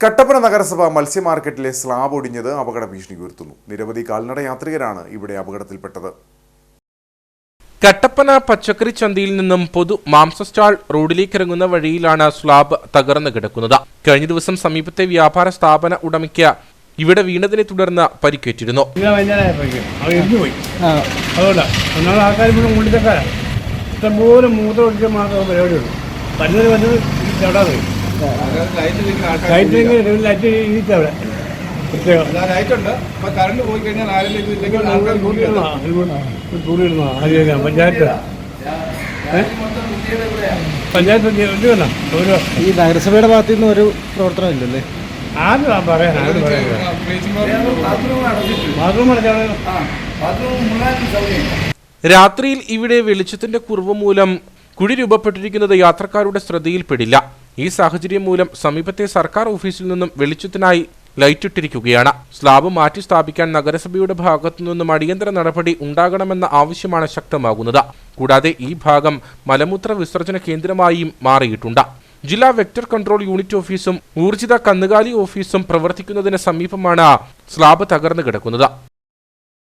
കട്ടപ്പന നഗരസഭ മത്സ്യ മാർക്കറ്റിലെ സ്ലാബ് ഒടിഞ്ഞത് അപകട ഭീഷണി ഉയർത്തുന്നു നിരവധി കാൽനട യാത്രികരാണ് ഇവിടെ അപകടത്തിൽപ്പെട്ടത്. കട്ടപ്പന പച്ചക്കറി ചന്തയിൽ നിന്നും പൊതു മാംസ സ്റ്റാൾ റോഡിലേക്ക് ഇറങ്ങുന്ന വഴിയിലാണ് സ്ലാബ് തകർന്നു കിടക്കുന്നത്. കഴിഞ്ഞ ദിവസം സമീപത്തെ വ്യാപാര സ്ഥാപന ഉടമയ്ക്ക് ഇവിടെ വീണതിനെ തുടർന്ന് പരിക്കേറ്റിരുന്നു. ഇഷ്ടംപോലെ മൂത്രം ഒഴിക്കാൻ മാത്രമേ പരിപാടിയുള്ളൂ വരുന്നത് പോയി ലൈറ്റ് ലൈറ്റ് ആദ്യം പഞ്ചായത്ത്? പഞ്ചായത്ത് ഈ നഗരസഭയുടെ ഭാഗത്തു നിന്ന് ഒരു പ്രവർത്തനം ഇല്ലല്ലേ? ആദ്യം ആ പറയാൻ പറയാൻ ബാത്റൂം രാത്രിയിൽ ഇവിടെ വെളിച്ചത്തിന്റെ കുറവ് മൂലം കുഴി രൂപപ്പെട്ടിരിക്കുന്നത് യാത്രക്കാരുടെ ശ്രദ്ധയിൽപ്പെടില്ല. ഈ സാഹചര്യം മൂലം സമീപത്തെ സർക്കാർ ഓഫീസിൽ നിന്നും വെളിച്ചത്തിനായി ലൈറ്റിട്ടിരിക്കുകയാണ്. സ്ലാബ് മാറ്റി സ്ഥാപിക്കാൻ നഗരസഭയുടെ ഭാഗത്തു നിന്നും അടിയന്തര നടപടി ഉണ്ടാകണമെന്ന ആവശ്യമാണ് ശക്തമാകുന്നത്. കൂടാതെ ഈ ഭാഗം മലമൂത്ര വിസർജന കേന്ദ്രമായും മാറിയിട്ടുണ്ട്. ജില്ലാ വെക്ടർ കൺട്രോൾ യൂണിറ്റ് ഓഫീസും ഊർജിത കന്നുകാലി ഓഫീസും പ്രവർത്തിക്കുന്നതിന് സമീപമാണ് സ്ലാബ് തകർന്നു കിടക്കുന്നത്.